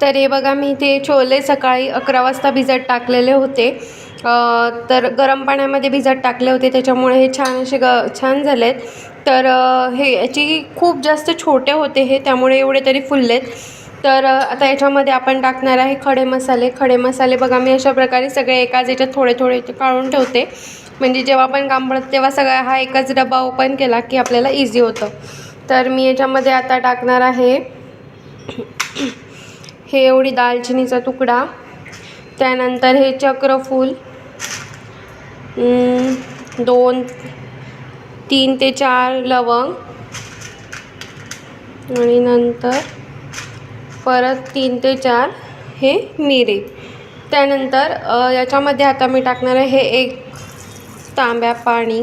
तर हे बघा मी ते छोले सकाळी अकरा वाजता भिजत टाकलेले होते. तर गरम पाण्यामध्ये भिजत टाकले होते त्याच्यामुळे हे छान असे ग छान झालेत. तर हे याची खूप जास्त छोटे होते हे त्यामुळे एवढे तरी फुललेत. तर आता याच्यामध्ये आपण टाकणार आहे खडे मसाले. खडे मसाले बघा मी अशा प्रकारे सगळे एकाच याच्यात थोडे थोडे काढून ठेवते. म्हणजे जेव्हा आपण काम पडत तेव्हा सगळा हा एकच डबा ओपन केला की आपल्याला इझी होतं. तर मी याच्यामध्ये आता टाकणार आहे. हे एवढी दालचिनीचा तुकडा त्यानंतर हे चक्रफूल दोन तीन ते चार लवंग आणि नंतर परत तीन ते चार हे मिरे. त्यानंतर याच्यामध्ये आता मी टाकणार आहे हे एक तांब्या पाणी.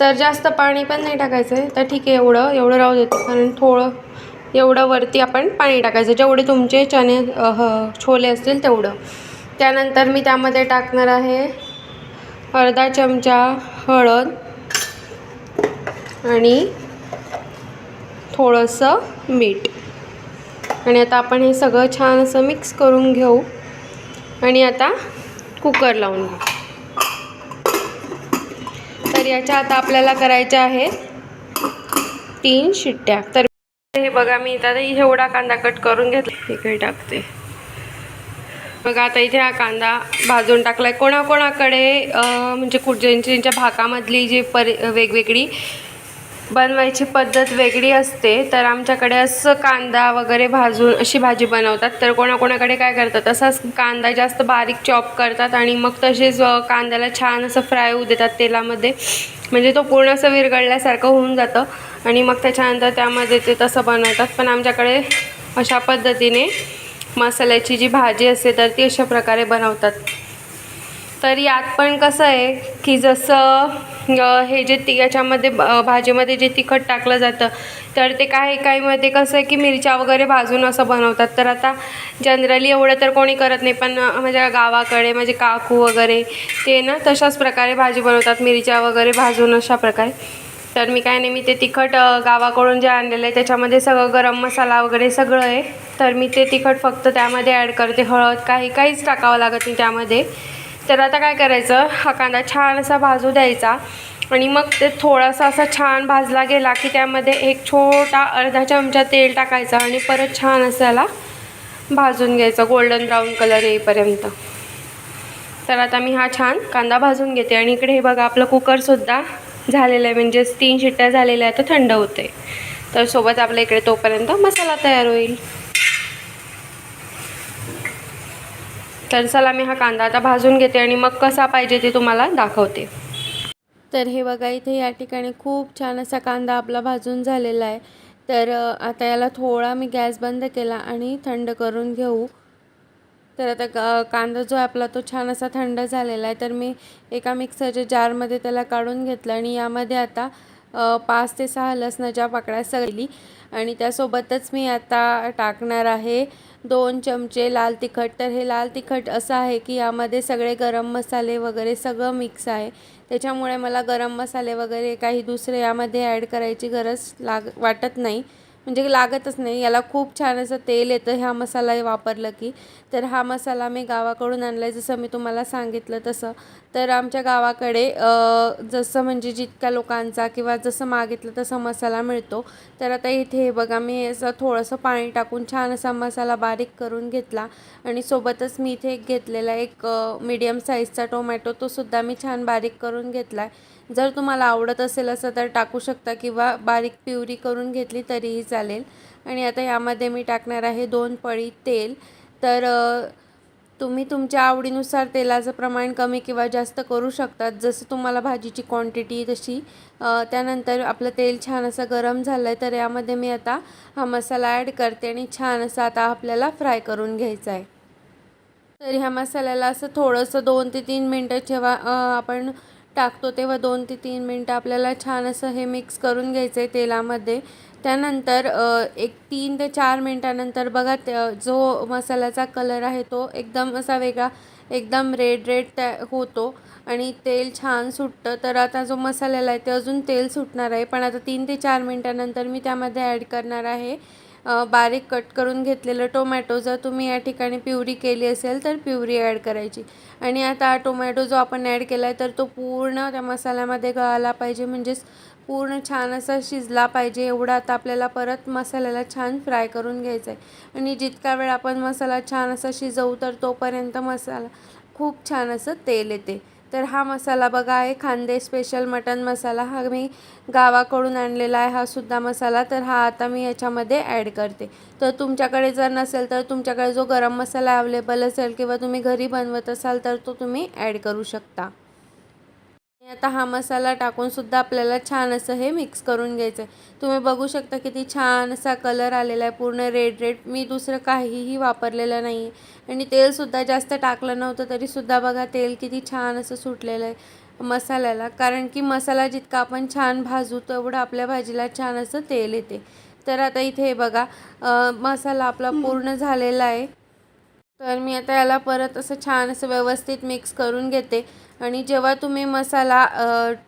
तर जास्त पाणी पण नाही टाकायचं आहे तर ठीक आहे एवढं एवढं राहू देतो कारण थोडं एवढं वरती आपण पाणी टाकायचं. जेवढे तुमचे चणे ह, छोले असतील तेवढं. त्यानंतर मी त्यामध्ये टाकणार आहे अर्धा चमचा हळद आणि थोडंसं मीठ. आणि आता आपण हे सगळं छान असं मिक्स करून घेऊ. आणि आता कुकर लावून घेऊ. तर याच्या आता आपल्याला करायच्या आहेत तीन शिट्ट्या. तर हे बघा मी इथं आता एवढा कांदा कट करून घेतला. इकडे टाकते. बघा आता इथे हा कांदा भाजून टाकलाय. कोणाकोणाकडे म्हणजे कुठच्या ज्यांच्या भागामधली जी परि वेगवेगळी बनवायची पद्धत वेगळी असते तर आमच्याकडे असं कांदा वगैरे भाजून अशी भाजी बनवतात. तर कोणाकोणाकडे काय करतात असाच कांदा जास्त बारीक चॉप करतात आणि मग तसेच कांद्याला छान असं फ्राय होऊ देतात तेलामध्ये. म्हणजे तो पूर्ण असं विरघळल्यासारखं होऊन जातं. आणि मग त्याच्यानंतर त्यामध्ये ते तसं बनवतात. पण आमच्याकडे अशा पद्धतीने मसाल्याची जी भाजी असते तर ती अशा प्रकारे बनवतात. तर यात पण कसं आहे की जसं हे जे ती याच्यामध्ये ब- भाजीमध्ये जे तिखट टाकलं जातं तर ते काही काहीमध्ये कसं आहे की मिरच्या वगैरे भाजून असं बनवतात. तर आता जनरली एवढं तर कोणी करत नाही पण माझ्या गावाकडे माझे काकू वगैरे ते ना तशाच प्रकारे भाजी बनवतात मिरच्या वगैरे भाजून अशा प्रकारे. तर मी काय नाही मी ते तिखट गावाकडून जे आणलेलं आहे त्याच्यामध्ये सगळं गरम मसाला वगैरे सगळं आहे. तर मी ते तिखट फक्त त्यामध्ये ॲड करते हळद काही काहीच टाकावं लागत नाही त्यामध्ये. तर आता काय करायचं? हा कांदा छान असा भाजू द्यायचा. आणि मग ते थोडासा असा छान भाजला गेला की त्यामध्ये एक छोटा अर्धा चमचा तेल टाकायचा आणि परत छान असायला याला भाजून घ्यायचं. गोल्डन ब्राऊन कलर येईपर्यंत. तर आता मी हा छान कांदा भाजून घेते. आणि इकडे हे बघा आपलं कुकरसुद्धा झालेलं आहे. म्हणजेच तीन शिट्ट्या झालेल्या आहेत. तर थंड होते तर सोबत आपल्या इकडे तोपर्यंत मसाला तयार होईल. तर चला मी हा कांदा आता भाजून घेते आणि मग कसा पाहिजे ते तुम्हाला दाखवते. तर हे बघा इथे या ठिकाणी खूप छान असा कांदा आपला भाजून झालेला आहे. तर आता याला थोडा मी गॅस बंद केला आणि थंड करून घेऊ. तर आता का कांदा जो आहे आपला तो छान असा थंड झालेला आहे. तर मी एका मिक्सरच्या जारमध्ये त्याला काढून घेतलं आणि यामध्ये आता पाच ते सहा लसणाच्या पाकळ्या सगळी आणि त्यासोबतच मी आता टाकणार आहे दोन चमचे लाल तिखट. तर हे लाल तिखट असं आहे की यामध्ये सगळे गरम मसाले वगैरे सगळं मिक्स आहे. त्याच्यामुळे मला गरम मसाले वगैरे काही दुसरे यामध्ये ॲड करायची गरज लाग वाटत नाही. म्हणजे लागतच नाही. याला खूप छान असं तेल येतं. ह्या मसाला वापरलं की. तर हा मसाला मी गावाकडून आणला आहे जसं मी तुम्हाला सांगितलं तसं. तर आमच्या गावाकडे जसं म्हणजे जितक्या लोकांचा किंवा जसं मागितलं तसा मसाला मिळतो. तर आता इथे हे बघा मी असं थोडंसं पाणी टाकून छान असा मसाला बारीक करून घेतला. आणि सोबतच मी इथे एक घेतलेला एक मीडियम साईजचा टोमॅटो तो सुद्धा मी छान बारीक करून घेतला आहे जर तुम्हाला आवडत असेल असं तर टाकू शकता किंवा बारीक प्युरी करून घेतली तरीही चालेल. आणि आता यामध्ये मी टाकणार आहे दोन पळी तेल. तर तुम्ही तुमच्या आवडीनुसार तेलाचं प्रमाण कमी किंवा जास्त करू शकतात. जसं तुम्हाला भाजीची क्वांटिटी तशी त्यानंतर आपलं तेल छान असं गरम झालं आहे तर यामध्ये मी आता हा मसाला ॲड करते आणि छान असं आता आपल्याला फ्राय करून घ्यायचा आहे. तर ह्या मसाल्याला असं थोडंसं दोन ते तीन मिनटं जेव्हा आपण टाकतो तेव्हा दोन ते तीन मिनटं आपल्याला छान असं हे मिक्स करून घ्यायचं आहे तेलामध्ये. त्यानंतर एक तीन ते चार मिनटानंतर बघा त्या जो मसाल्याचा कलर आहे तो एकदम असा वेगळा एकदम रेड रेड त्या होतो. आणि तेल छान सुटतं. तर आता जो मसाल्याला आहे ते अजून तेल सुटणार आहे. पण आता तीन ते चार मिनटानंतर मी त्यामध्ये ॲड करणार आहे. बारीक कट करून घेतलेलं टोमॅटो जर तुम्ही या ठिकाणी प्युरी केली असेल तर प्युरी ॲड करायची. आणि आता हा टोमॅटो जो आपण ॲड केला आहे तर तो पूर्ण त्या मसाल्यामध्ये गळाला पाहिजे म्हणजेच पूर्ण छान असा शिजला पाहिजे. एवढा आता आपल्याला परत मसाल्याला छान फ्राय करून घ्यायचा आहे आणि जितका वेळ आपण मसाला छान असा शिजवू तर तोपर्यंत मसाला खूप छान असं तेल येते. तर हा मसाला बघा आहे खांदे स्पेशल मटन मसाला हा मी गावाकडून आणलेला आहे हा सुद्धा मसाला. तर हा आता मी याच्यामध्ये ॲड करते. तर तुमच्याकडे जर नसेल तर तुमच्याकडे जो गरम मसाला अवेलेबल असेल किंवा तुम्ही घरी बनवत असाल तर तो तुम्ही ॲड करू शकता. आता हा मसाला टाकून सुद्धा आपल्याला छान असं हे मिक्स करून घ्यायचं आहे तुम्ही बघू शकता किती छान असा कलर आलेला आहे. पूर्ण रेड रेड मी दुसरं काहीही वापरलेलं नाही आहे. आणि तेलसुद्धा जास्त टाकलं नव्हतं तरीसुद्धा बघा तेल किती छान असं सुटलेलं आहे मसाल्याला. कारण की मसाला जितका आपण छान भाजू तेवढं आपल्या भाजीला छान असं तेल येते. तर आता इथे हे बघा मसाला आपला पूर्ण झालेला आहे. तर मी आता याला परत असं छान असं व्यवस्थित मिक्स करून घेते. आणि जेव्हा तुम्ही मसाला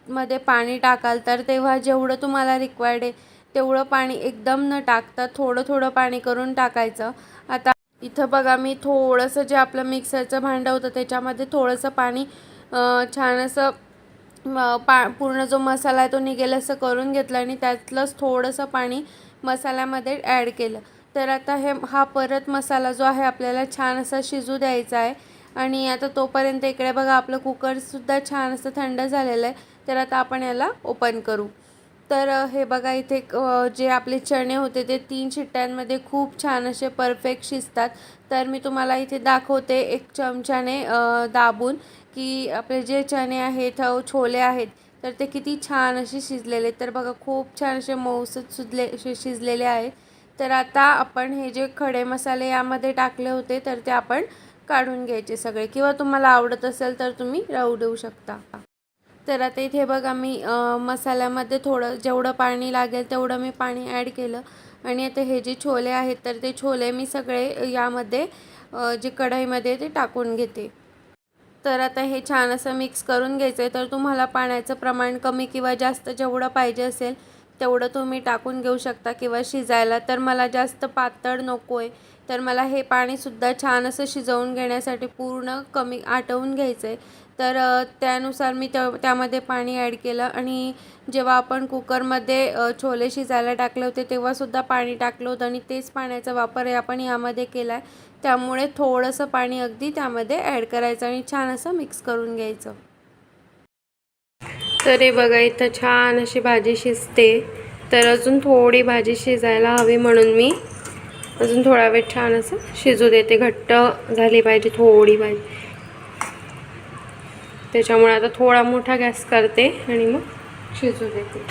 मध्ये पाणी टाकाल तर तेव्हा जेवढं तुम्हाला रिक्वायर्ड आहे तेवढं पाणी एकदम न टाकता थोडं थोडं पाणी करून टाकायचं. आता इथं बघा मी थोडंसं जे आपलं मिक्सरचं भांडं होतं त्याच्यामध्ये थोडंसं पाणी छान असं पा पूर्ण जो मसाला आहे तो निघेल असं करून घेतलं आणि त्यातलंच थोडंसं पाणी मसाल्यामध्ये ॲड केलं. तर आता हे हा परत मसाला जो आहे आपल्याला छान असा शिजू द्यायचा आहे. आणि आता तोपर्यंत इकडे बघा आपलं कुकरसुद्धा छान असं थंड झालेलं आहे. तर आता आपण याला ओपन करू. तर हे बघा इथे जे आपले चणे होते ते तीन शिट्ट्यांमध्ये खूप छान असे परफेक्ट शिजतात. तर मी तुम्हाला इथे दाखवते एक चमच्याने दाबून की आपले जे चणे आहेत छोले आहेत तर ते किती छान असे शिजलेले आहेत. तर बघा खूप छान असे मऊसत सुजले शिजलेले आहेत तर आता आपण हे जे खडे मसाले यामध्ये टाकले होते तर ते आपण काढून घ्यायचे सगळे. किंवा तुम्हाला आवडत असेल तर तुम्ही राहू देऊ शकता. तर आता इथे बघा मी मसाल्यामध्ये थोडं जेवढं पाणी लागेल तेवढं मी पाणी ॲड केलं. आणि आता हे जे छोले आहेत तर ते छोले मी सगळे यामध्ये जे कढईमध्ये ते टाकून घेते. तर आता हे छान असं मिक्स करून घ्यायचं आहे तर तुम्हाला पाण्याचं प्रमाण कमी किंवा जास्त जेवढं पाहिजे असेल तेवढं तुम्ही टाकून घेऊ शकता. किंवा शिजायला तर मला जास्त पातळ नको आहे तर मला हे पाणीसुद्धा छान असं शिजवून घेण्यासाठी पूर्ण कमी आटवून घ्यायचं आहे तर त्यानुसार मी त्या त्यामध्ये पाणी ॲड केलं आणि जेव्हा आपण कुकरमध्ये छोले शिजायला टाकले होते तेव्हासुद्धा पाणी टाकलं होतं आणि तेच पाण्याचा वापर आपण यामध्ये केला आहे त्यामुळे थोडंसं पाणी अगदी त्यामध्ये ॲड करायचं आणि छान असं मिक्स करून घ्यायचं. तर हे बघा इथं छान अशी भाजी शिजते. तर अजून थोडी भाजी शिजायला हवी म्हणून मी अजून थोडा वेळ छान असं शिजू देते घट्ट झाली पाहिजे थोडी पाहिजे. त्याच्यामुळे आता थोडा मोठा गॅस करते आणि मग शिजू देते.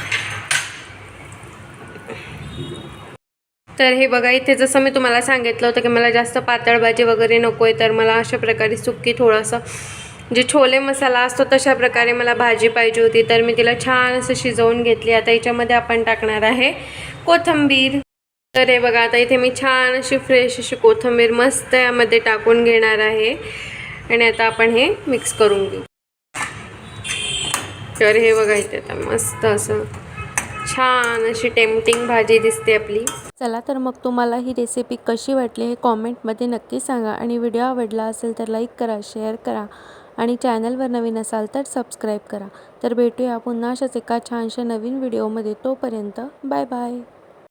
तर हे बघा इथे जसं मी तुम्हाला सांगितलं होतं की मला जास्त पातळ भाजी वगैरे नको आहे तर मला अशा प्रकारे सुकी थोडंसं जे छोले मसाला असतो तशा प्रकारे मला भाजी पाहिजे होती. तर मी तिला छान असं शिजवून घेतली. आता याच्यामध्ये आपण टाकणार आहे कोथिंबीर. तर हे बघा आता इथे मी छान अशी फ्रेश अशी कोथिंबीर मस्त यामध्ये टाकून घेणार आहे. आणि आता आपण हे मिक्स करून घेऊ. तर हे बघा इथे आता मस्त असं छान अशी टेम्पटिंग भाजी दिसते आपली. चला तर मग तुम्हाला ही रेसिपी कशी वाटली हे कॉमेंटमध्ये नक्की सांगा. आणि व्हिडिओ आवडला असेल तर लाईक करा शेअर करा. आणि चॅनलवर नवीन असाल तर सबस्क्राईब करा. तर भेटूया पुन्हा अशाच एका छानशा नवीन व्हिडिओमध्ये तोपर्यंत बाय बाय